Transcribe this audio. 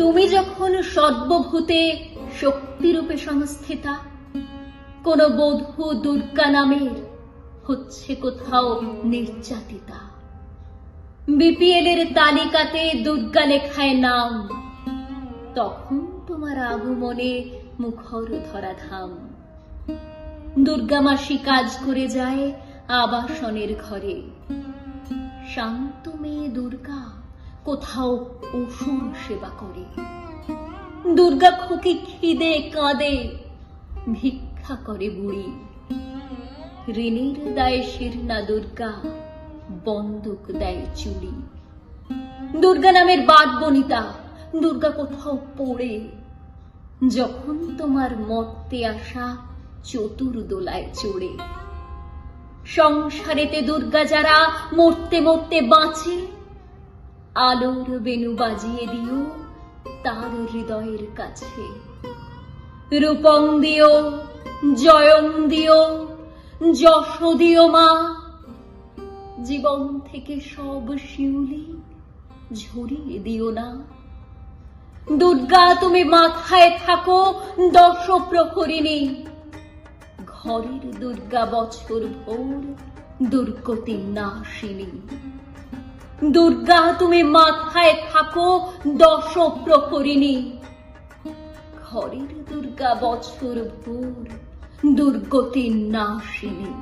যখন সর্বভূতে শক্তিরূপে সংস্থিতা, কোন বধূ দুর্গা নামের হচ্ছে কোথাও নির্যাতিতা। বিপিএল এর তালিকাতে দুর্গা লেখায় নাম, তখন তোমার আগমনে মুখর ধরা ধাম দুর্গা মাসি কাজ করে যায় আবাসনের ঘরে। শান্ত মেয়ে দুর্গা কোথাও অসুর সেবা করে। দুর্গা খুকি খিদে কাঁদে, ভিক্ষা করে বুড়ি। ঋণের দায় শিরনা দুর্গা, বন্দুক দেয় চুলি। দুর্গা নামের বাদ বনিতা, দুর্গা কোথাও পড়ে। যখন তোমার মর্তে আসা চতুর দোলায় চড়ে। সংসারেতে দুর্গা যারা মরতে মরতে বাঁচে আলোর বেনু বাজিয়ে দিও তার হৃদয়ের কাছে। রূপং দিও, জয়ং দিও, যশ দিও মা। জীবন থেকে সব শিউলি ঝরিয়ে দিও না। দুর্গা, তুমি মাথায় থাকো দশ প্রহরিণী। ঘরের দুর্গা বছর ভোর দুর্গতি নাশিনী। দুর্গা তুমি মাথায় থাকো দশ প্রহরিণী ঘরের দুর্গা বছর ভোর দুর্গতির নাশিনী।